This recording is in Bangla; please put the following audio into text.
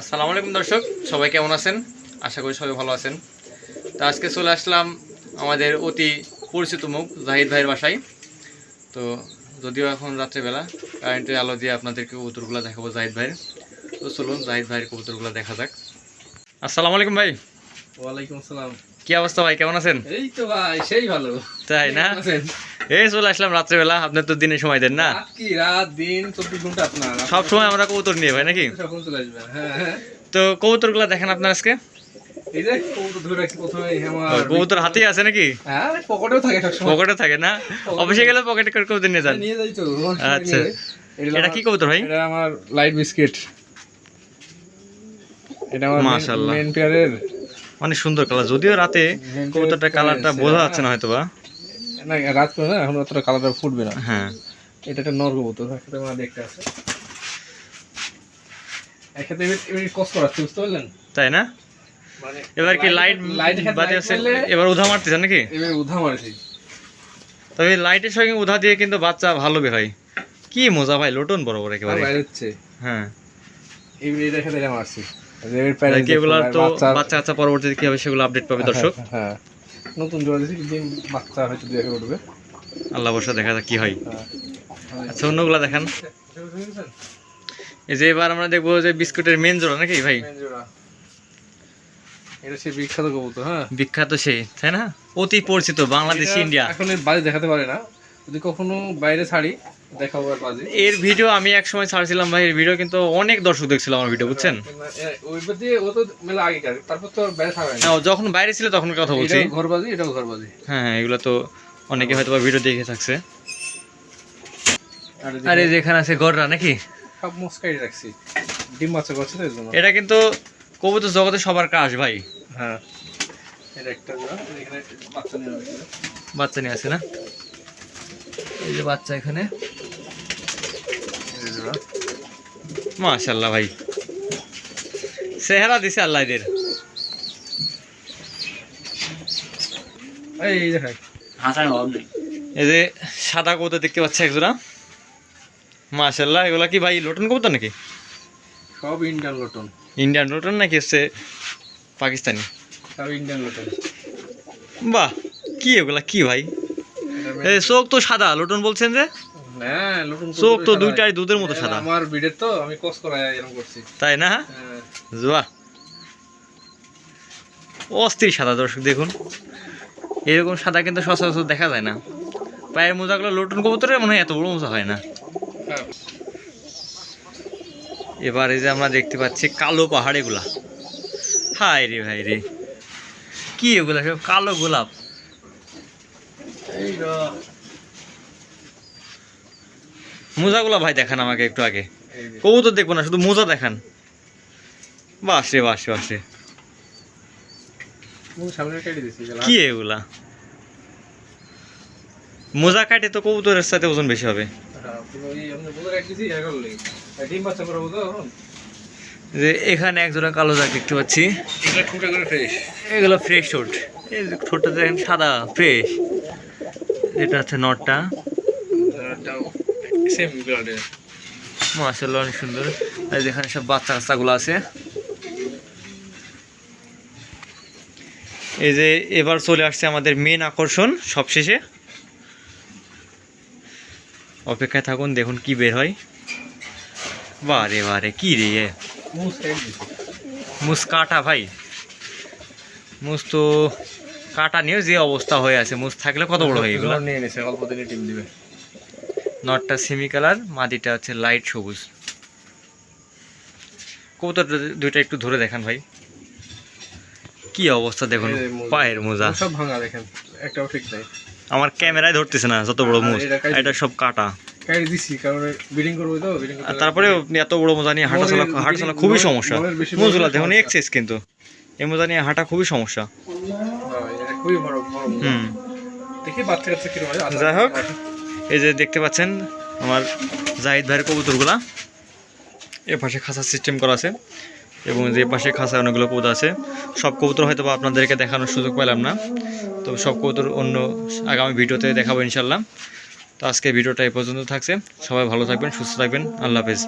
আসসালামু আলাইকুম দর্শক, সবাই কেমন আছেন? আশা করি সবাই ভালো আছেন। তো আজকে চলে আসলাম আমাদের অতি পরিচিত মুখ, জাহিদ ভাইয়ের বাসায়। তো যদিও এখন রাত্রেবেলা কারেন্টের আলো দিয়ে আপনাদেরকে কবুতরগুলো দেখাবো জাহিদ ভাইয়ের। তো চলুন জাহিদ ভাইয়ের কবুতরগুলো দেখা যাক। আসসালামু আলাইকুম ভাই। ওয়ালাইকুম আসসালাম। কি অবস্থা ভাই কেমন আছেন? এই তো ভাই সেই ভালো। তাই না? এই চলে আসলাম রাত্রেবেলা আপনার তো দিনে সময় দেন না? কি? রাত দিন চব্বিশ ঘণ্টা আপনার। সব সময় আমরা কবুতর নিয়ে ভাই নাকি? সখন চলে আসবেন? হ্যাঁ হ্যাঁ। তো কবুতরগুলো দেখেন আপনার আজকে? কবুতর কবুতর হাতেই আছে নাকি? হ্যাঁ পকেটেও থাকে পকেটে থাকে না? অফিসে গেলে পকেটে করে কবুতর নিয়ে যান। নিয়ে যাই তো আচ্ছা। এটা কি কবুতর ভাই? এটা আমার লাইট বিস্কিট এটা আমার মেন পেয়ারের অনেক সুন্দর কালার যদিও রাতে কবুতরটা কালারটা বোঝা। যাচ্ছে না হয়তো বা। না রাত করে না এখন অতটা কালারটা ফুটবে না। হ্যাঁ। এটা একটা নর কবুতর একসাথে আমার দেখতে আছে। একসাথে এবার কষ্ট করাচ্ছে বুঝতে পারলেন? তাই না? মানে এবার কি লাইট লাইট বাজে আছে এবার উধা মারতেছে নাকি? এবার উধা মারেছি। তবে লাইটের সঙ্গে উধা দিয়ে কিন্তু বাচ্চা ভালো বের হয়। কি মজা ভাই লোটন বড় বড় একেবারে হচ্ছে। হ্যাঁ। সাথে এটা মারছি। এবার প্যারেন্ট আর কি এগুলার তো বাচ্চা কাচ্চা পরবর্তীতে কি হবে সেগুলো আপডেট পাবে দর্শক? হ্যাঁ নতুন জোড়া দিয়েছি দিন বাচ্চা হয়তো দুই একে উঠবে আল্লাহ বর্ষা দেখা যাক কি হয়। হ্যাঁ। আচ্ছা অন্যগুলা দেখান। এই যে এবার আমরা দেখব যে বিস্কুটের মেন জোড়া নাকি ভাই? জোড়া। এটা সে বিখ্যাত কবুতর হ্যাঁ। বিখ্যাত সেই তাই না? অতি পরিচিত বাংলাদেশ ইন্ডিয়া। এখন এর দেখাতে পারে না। যদি কখনো বাইরে ছাড়ি দেখাবো আর বাজে। এর ভিডিও আমি এক সময় ছাড়ছিলাম ভাই এর ভিডিও কিন্তু অনেক দর্শক দেখছিল আমার ভিডিও বুঝছেন? ওই দিয়ে ও তো মেলা আগেকার তারপর তো বাইরে ছাড়বে না না, যখন বাইরে ছিল তখন কথা বলছি। এটাও হ্যাঁ হ্যাঁ এগুলো তো অনেকে হয়তো ভিডিও দেখে থাকছে। আর আর এই যে এখানে আছে গররা নাকি? সব মস্কাই রাখছি। ডিম এটা কিন্তু কবুতর জগতে সবার কাজ ভাই। হ্যাঁ এটা একটা এখানে বাচ্চা নিয়ে বাচ্চা নিয়ে আছে না? এই যে বাচ্চা এখানে। এই যে মাশাল্লাহ ভাই। চেহারা দিছে আল্লাহ এদের। এই দেখাই এই যে সাদা কবুতর দেখতে পাচ্ছি একজোড়া। মাশাল্লাহ এগুলা কি ভাই লোটন কবুতর নাকি? সব ইন্ডিয়ান লটন। ইন্ডিয়ান লোটন নাকি হচ্ছে পাকিস্তানি? সব ইন্ডিয়ান লটন। বাহ কি এগুলা কি ভাই? চোখ তো সাদা লোটন বলছেন যে? হ্যাঁ চোখ তো দুইটাই দুধের মতো সাদা। আমার বিডের তো আমি কস করাই এরকম করছি। তাই না? হ্যাঁ। জোয়া অস্থির সাদা দর্শক দেখুন। এরকম সাদা কিন্তু সচরাচর দেখা যায় না। পায়ের মোজাগুলো লোটন কবুতরের মনে হয় এত বড় মোজা হয় না। হ্যাঁ। এবার এই যে আমরা দেখতে পাচ্ছি কালো পাহাড় এগুলা হাই রে ভাই রে। কি এগুলা সব কালো গোলাপ? মোজাগুলো ভাই দেখান আমাকে একটু আগে। যে কবুতর দেখব না শুধু মোজা দেখান। বাস বাস বাস কি এগুলা? মোজা কাটে তো কবুতরের সাথে ওজন বেশি হবে। বুঝো যে এখানে এক জোড়া কালো দাগ দেখতে পাচ্ছি। ফ্রেশ এগুলো ফ্রেশ ঠোঁট। এই ঠোঁটটা দেখেন সাদা ফ্রেশ এটা হচ্ছে নটটা মাসাল্লাহ অনেক সুন্দর। আর যেখানে সব বাচ্চা কাচ্চাগুলো আছে। এই যে এবার চলে আসছে আমাদের মেন আকর্ষণ সবশেষে। অপেক্ষায় থাকুন দেখুন কি বের হয়। বারে বারে কি রে? মুস কাটা ভাই। মুস তো কাটা নিয়েও যে অবস্থা হয়ে আছে মুস থাকলে কত বড় হয়ে জ্বর নিয়ে নিছে অল্প দিনে টিম দিবে। নটটা সেমি কালার মাটিটা হচ্ছে লাইট সবুজ। কবুতরটা দুইটা একটু ধরে দেখান ভাই। কি অবস্থা দেখুন। পায়ের মোজা। সব ভাঙা দেখেন একটাও ঠিক নাই। আমার ক্যামেরায় ধরতেছে না যত বড় মুজ এটা সব কাটা। দিছি কারণ বিডিং করব তো বিডিং তারপরে এত বড় মোজা নিয়ে হাঁটা চলা হাঁটা চলা খুবই সমস্যা। মুজগুলা দেখুন এক্সেস কিন্তু। এই মোজা নিয়ে হাঁটা খুবই সমস্যা। খুবই বড় বড় হুম। দেখি বাচ্চা কাচ্চা কীরকম হয় যাই হোক। এই যে দেখতে পাচ্ছেন আমার জাহিদ ভাইয়ের কবুতরগুলা। এ পাশে খাঁচা সিস্টেম করা আছে এবং যে পাশে খাঁচা অনেকগুলো কবুতর আছে। সব কবুতর হয়তো বা আপনাদেরকে দেখানোর সুযোগ পেলাম না। তো সব কবুতর অন্য আগামী ভিডিওতে দেখাবো ইনশাল্লাহ তো আজকে ভিডিওটা এই পর্যন্ত থাকছে। সবাই ভালো থাকবেন সুস্থ থাকবেন। আল্লাহ হাফেজ।